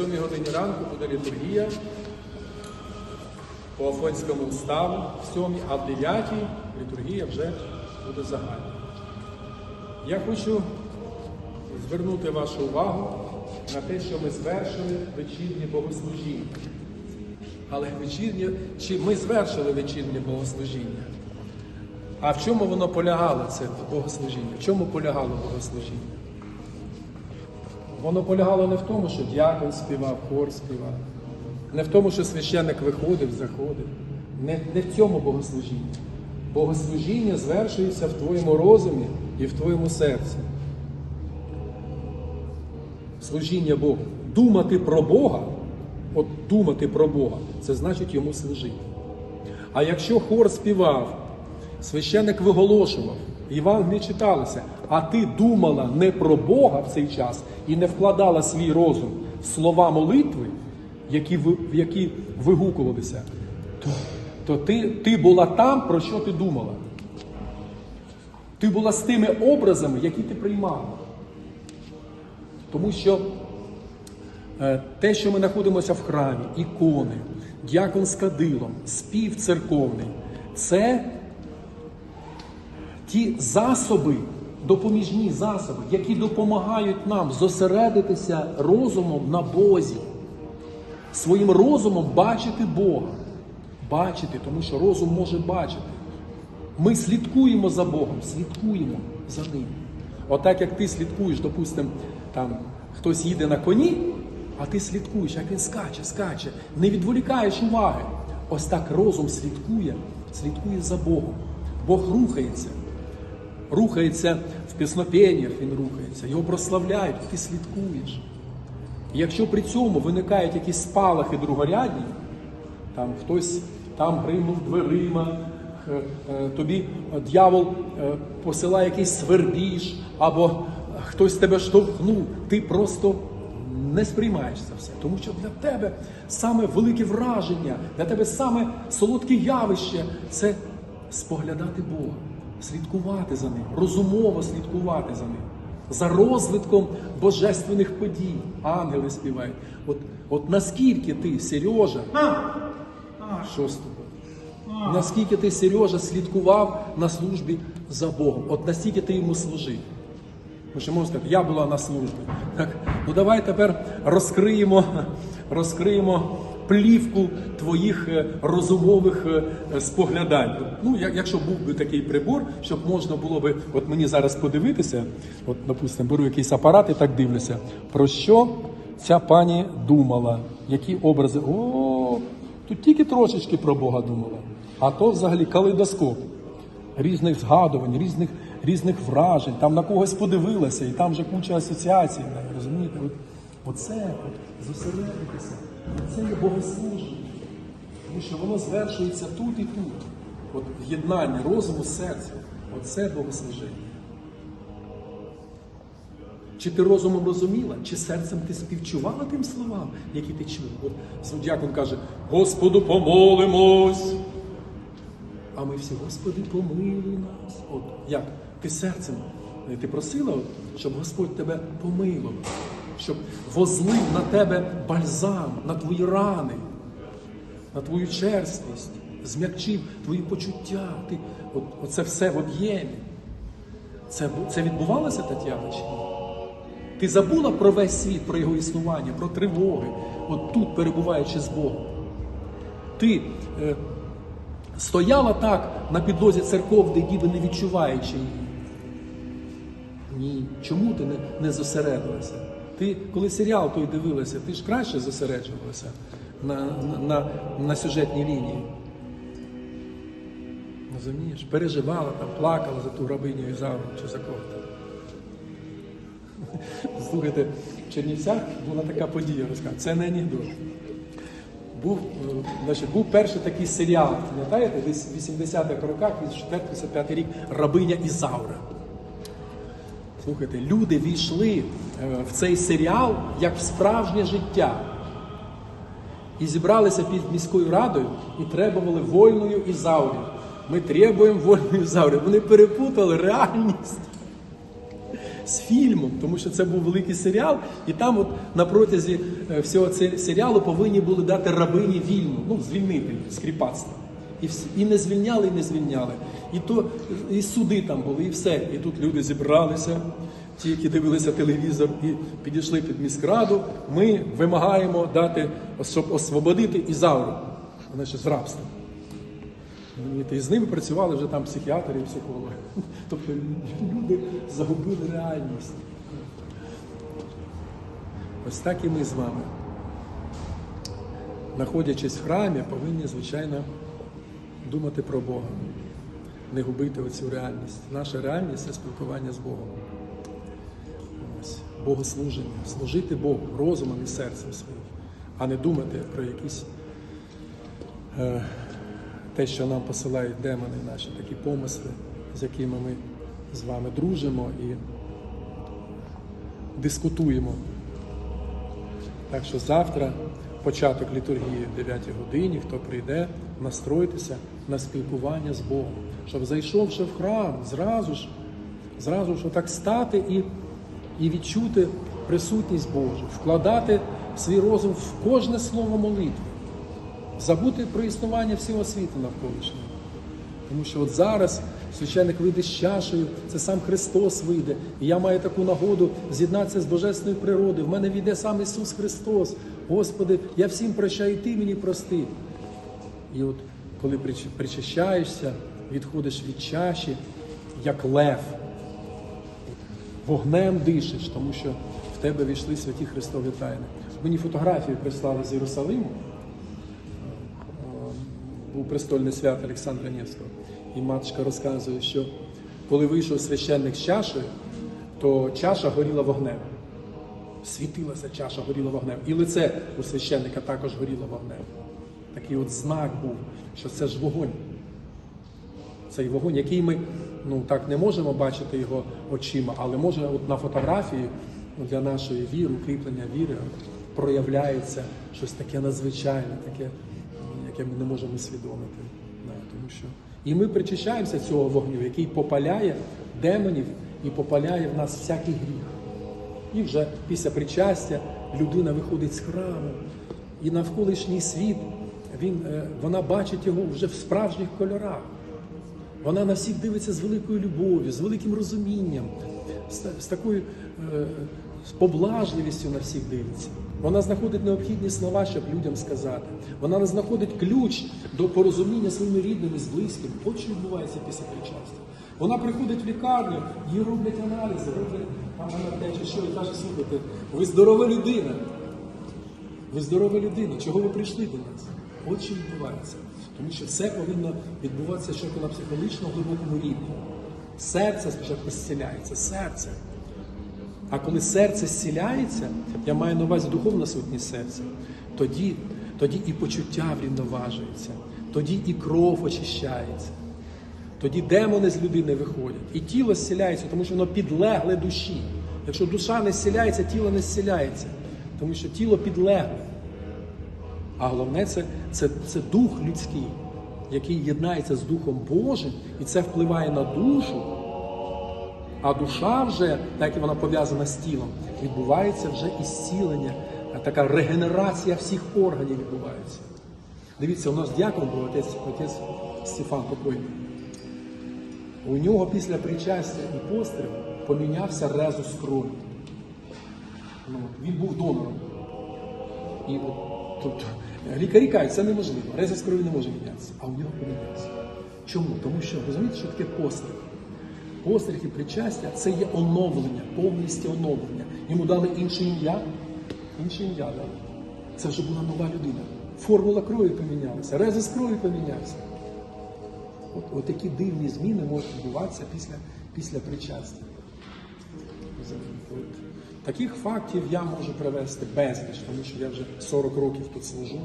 7 годині ранку буде літургія по Афонському уставу в 7, а в 9 літургія вже буде загальна. Я хочу звернути вашу увагу на те, що ми звершили вечірнє богослужіння. Але вечірнє, чи ми звершили вечірнє богослужіння? А в чому воно полягало, це богослужіння? В чому полягало богослужіння? Воно полягало не в тому, що дякон співав, хор співав, не в тому, що священник виходив, заходив. Не, не в цьому богослужіння. Богослужіння звершується в твоєму розумі і в твоєму серці. Служіння Богу. Думати про Бога, от думати про Бога, це значить йому служити. А якщо хор співав, священник виголошував, Євангелії читалося, а ти думала не про Бога в цей час і не вкладала свій розум в слова молитви, які, які вигукувалися, то, то ти, ти була там, про що ти думала. Ти була з тими образами, які ти приймала. Тому що е, те, що ми знаходимося в храмі, ікони, дякон з кадилом, спів церковний, це ті засоби, допоміжні засоби, які допомагають нам зосередитися розумом на Бозі, своїм розумом бачити Бога. Бачити, тому що розум може бачити. Ми слідкуємо за Богом, слідкуємо за Ним. Отак як ти слідкуєш, допустимо, там хтось їде на коні, а ти слідкуєш, як він скаче, скаче, не відволікаєш уваги. Ось так розум слідкує, слідкує за Богом. Бог рухається. Рухається в піснопеннях, він рухається, його прославляють, ти слідкуєш. І якщо при цьому виникають якісь спалахи другорядні, там хтось там гримнув дверима, е, тобі дьявол е, посилає якийсь свербіж, або хтось тебе штовхнув, ти просто не сприймаєш це все. Тому що для тебе саме велике враження, для тебе саме солодке явище це споглядати Бога, слідкувати за ним, розумово слідкувати за ним. За розвитком божественних подій ангели співають. От, от наскільки ти, Сережа, що з тобою? Наскільки ти, Сережа, слідкував на службі за Богом? От настільки ти йому служив. Тому що можна сказати, я була на службі. Так, ну давай тепер розкриємо, розкриємо плівку твоїх е, розумових е, споглядань. Ну, якщо був би такий прибор, щоб можна було би, от мені зараз подивитися, от, допустимо, беру якийсь апарат і так дивлюся, про що ця пані думала, які образи. О, тут тільки трошечки про Бога думала, а то взагалі калейдоскоп різних згадувань, різних, різних вражень, там на когось подивилася, і там вже куча асоціацій. Розумієте? Оце зосередитися, це є богослуження. Тому що воно звершується тут і тут. От єднання розуму з серцем. Оце богослуження. Чи ти розумом розуміла, чи серцем ти співчувала тим словам, які ти чула? От Суддякон каже: Господу помолимось. А ми всі, Господи, помилуй нас. От як? Ти серцем ти просила, щоб Господь тебе помилував, щоб возлив на тебе бальзам, на твої рани, на твою черствість, зм'якчив твої почуття. Ти, от, оце все в об'ємі. Це, це відбувалося, Тетяна, чи ні? Ти забула про весь світ, про його існування, про тривоги, от тут перебуваючи з Богом. Ти е, стояла так на підлозі церковної діви, не відчуваючи її. Ні. Чому ти не, не зосередилася? Ти, коли серіал той дивилася, ти ж краще зосереджувалася на, на, на, на сюжетній лінії. Розумієш? Переживала там, плакала за ту рабиню Ізавру чи за кого там. Слухайте, в Чернівцях була така подія, розказую. Це не анекдот. Був, е, значить, був перший такий серіал, пам'ятаєте, десь в 80-х роках, 84-55 рік, Рабиня Ізаура. Слухайте, люди війшли е, в цей серіал як в справжнє життя. І зібралися під міською радою і требували вольною Ізаурі. Ми требуємо вольної Ізаури. Вони перепутали реальність з фільмом, тому що це був великий серіал, і там, от на протязі е, всього серіалу, повинні були дати рабині вільну, ну звільнити з кріпацтва. І, всі, і не звільняли, і не звільняли. І то і суди там були, і все. І тут люди зібралися, ті, які дивилися телевізор, і підійшли під міськраду. Ми вимагаємо дати, щоб освободити Ізавру, значить, з рабства. І з ними працювали вже там психіатри і психологи. Тобто люди загубили реальність. Ось так і ми з вами. Знаходячись в храмі, повинні, звичайно, думати про Бога, не губити оцю реальність. Наша реальність це спілкування з Богом. Ось, Богослуження, служити Богу розумом і серцем своїм, а не думати про якісь е, те, що нам посилають демони, наші такі помисли, з якими ми з вами дружимо і дискутуємо. Так що завтра початок літургії в 9 годині, хто прийде, настройтеся на спілкування з Богом, щоб зайшовши в храм, зразу ж, зразу ж отак стати і, і відчути присутність Божу, вкладати свій розум в кожне слово молитви, забути про існування всього світу навколишнього. Тому що от зараз священник вийде з чашею, це сам Христос вийде. І я маю таку нагоду з'єднатися з божественною природою. В мене війде сам Ісус Христос. Господи, я всім прощаю, і ти мені прости. І от коли прич- причащаєшся, відходиш від чаші, як лев, вогнем дишиш, тому що в тебе війшли святі Христові тайни. Мені фотографію прислали з Єрусалиму був престольне свято Олександра Невського. І матушка розказує, що коли вийшов священник з чашею, то чаша горіла вогнем. Світилася чаша, горіла вогнем. І лице у священника також горіло вогнем. Такий от знак був, що це ж вогонь. Цей вогонь, який ми ну так не можемо бачити його очима, але може от на фотографії ну, для нашої віри, укріплення віри проявляється щось таке надзвичайне, таке, яке ми не можемо усвідомити. Да, тому що... І ми причащаємося цього вогню, який попаляє демонів і попаляє в нас всякий гріх. І вже після причастя людина виходить з храму, і навколишній світ він, е, вона бачить його вже в справжніх кольорах. Вона на всіх дивиться з великою любов'ю, з великим розумінням, з, з такою е, з поблажливістю на всіх дивиться. Вона знаходить необхідні слова, щоб людям сказати. Вона знаходить ключ до порозуміння своїми рідними, з близькими. От що відбувається після причастя. Вона приходить в лікарню, їй роблять аналізи, роблять вона чи що, і каже, слухайте, ви здорова людина. Ви здорова людина. Чого ви прийшли до нас? От що відбувається. Тому що все повинно відбуватися щодо на психологічно глибокому рівні. Серце спочатку зціляється, серце. А коли серце зціляється, я маю на увазі духовна сутність серця, тоді, тоді і почуття врівноважуються, тоді і кров очищається, тоді демони з людини виходять, і тіло зціляється, тому що воно підлегле душі. Якщо душа не зціляється, тіло не зціляється, тому що тіло підлегле. А головне це, це, це дух людський, який єднається з Духом Божим, і це впливає на душу. А душа вже, так як вона пов'язана з тілом, відбувається вже і така регенерація всіх органів відбувається. Дивіться, у нас дякон був отець, отець Стефан покойний. У нього після причастя і пострілу помінявся резус крові. Ну, він був донором. І тобто, лікарі кажуть, це неможливо, резус крові не може мінятися, а у нього помінявся. Чому? Тому що розумієте, що таке постріл? Постріг і причастя це є оновлення, повністю оновлення. Йому дали інше ім'я, інше ім'я дали. Це вже була нова людина. Формула крові помінялася, резус крові помінявся. От, от такі дивні зміни можуть відбуватися після, після причастя. Таких фактів я можу привести безліч, тому що я вже 40 років тут служу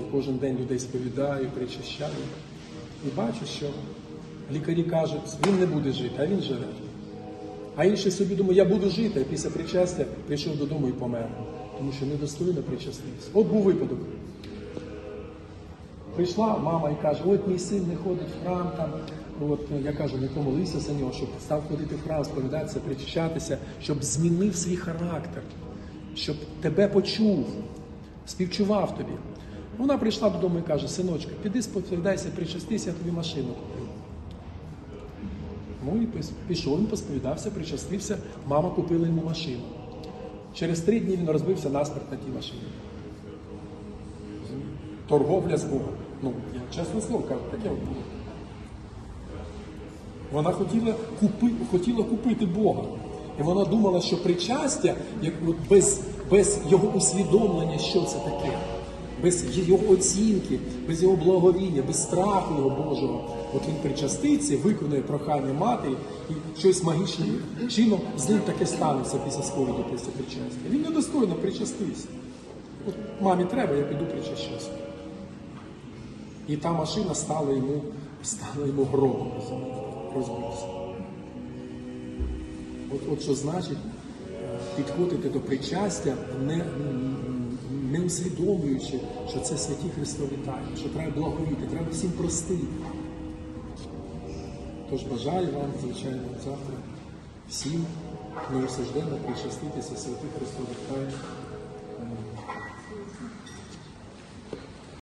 і кожен день людей сповідаю, причащаю. І бачу, що лікарі кажуть, він не буде жити, а він живе. А інший собі думає, я буду жити, а після причастя прийшов додому і помер. Тому що недостойно причастився. От був випадок. Прийшла мама і каже, от мій син не ходить в храм, там, от е, я кажу, не помолився за нього, щоб став ходити в храм, сповідатися, причащатися, щоб змінив свій характер, щоб тебе почув, співчував тобі. Вона прийшла додому і каже: синочка, піди сповідайся, причастися, я тобі машину куплю. Ну і пішов, він посповідався, причастився, мама купила йому машину. Через три дні він розбився насмерть на тій машині. Торговля з Богом. Ну, я чесно слово кажу, таке от було. Вона хотіла, купи, хотіла купити Бога. І вона думала, що причастя, як без, без його усвідомлення, що це таке, без його оцінки, без його благовіння, без страху його Божого. От він причаститься, виконує прохання матері, і щось магічним чином з ним таке станеться після сповіді після причастя. Він недостойно причастився. От мамі треба, я піду причащуся. І та машина стала йому, стала йому гробом, розбився. От, от що значить е, підходити до причастя, не, не усвідомлюючи, що це святі Христові тайни, що треба благовіти, треба всім простити. Тож бажаю вам, звичайно, завтра всім неосужденно причаститися святих Христових тайн.